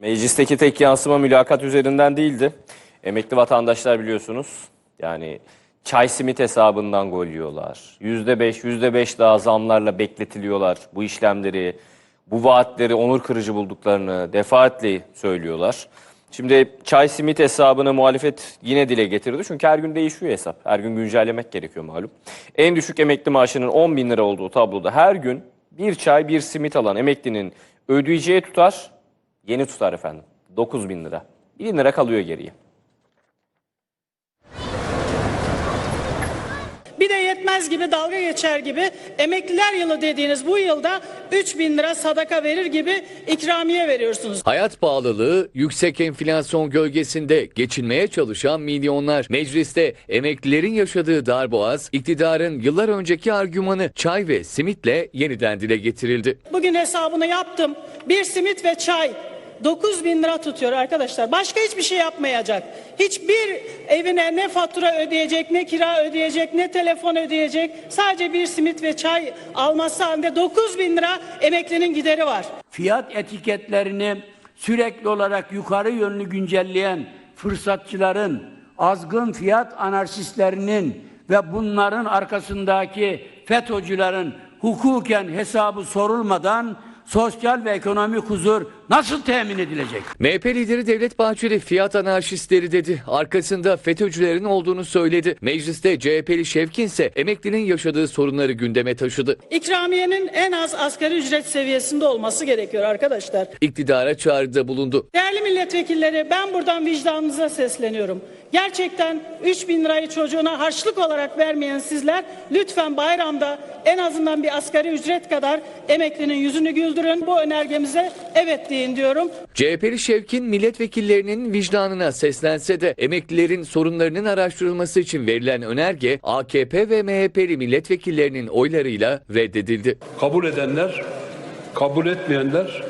Meclisteki tek yansıma mülakat üzerinden değildi. Emekli vatandaşlar biliyorsunuz yani çay simit hesabından gol yiyorlar. Yüzde beş, yüzde beş daha zamlarla bekletiliyorlar bu işlemleri. Bu vaatleri onur kırıcı bulduklarını defaatle söylüyorlar. Şimdi çay simit hesabını muhalefet yine dile getirdi. Çünkü her gün değişiyor hesap. Her gün güncellemek gerekiyor malum. En düşük emekli maaşının 10 bin lira olduğu tabloda her gün bir çay bir simit alan emeklinin ödeyeceği tutar Yeni tutar efendim. 9 bin lira. 1000 lira kalıyor geriye. Bir de yetmez gibi dalga geçer gibi emekliler yılı dediğiniz bu yılda 3 bin lira sadaka verir gibi ikramiye veriyorsunuz. Hayat pahalılığı, yüksek enflasyon gölgesinde geçinmeye çalışan milyonlar. Mecliste emeklilerin yaşadığı darboğaz, iktidarın yıllar önceki argümanı çay ve simitle yeniden dile getirildi. Bugün hesabını yaptım. Bir simit ve çay 9 bin lira tutuyor arkadaşlar. Başka hiçbir şey yapmayacak. Hiçbir evine ne fatura ödeyecek, ne kira ödeyecek, ne telefon ödeyecek. Sadece bir simit ve çay alması halinde 9 bin lira emeklinin gideri var. fiyat etiketlerini sürekli olarak yukarı yönlü güncelleyen fırsatçıların, azgın fiyat anarşistlerinin ve bunların arkasındaki FETÖ'cülerin hukuken hesabı sorulmadan sosyal ve ekonomik huzur nasıl temin edilecek? MHP lideri Devlet Bahçeli fiyat anarşistleri dedi. Arkasında FETÖ'cülerin olduğunu söyledi. Mecliste CHP'li Şevkin ise emeklinin yaşadığı sorunları gündeme taşıdı. İkramiyenin en az asgari ücret seviyesinde olması gerekiyor arkadaşlar. İktidara çağrıda bulundu. Değerli milletvekilleri ben buradan vicdanınıza sesleniyorum. Gerçekten 3 bin lirayı çocuğuna harçlık olarak vermeyen sizler lütfen bayramda en azından bir asgari ücret kadar emeklinin yüzünü güldürün. Bu önergemize evet deyin diyorum. CHP'li Şevkin milletvekillerinin vicdanına seslense de emeklilerin sorunlarının araştırılması için verilen önerge AKP ve MHP'li milletvekillerinin oylarıyla reddedildi. Kabul edenler, kabul etmeyenler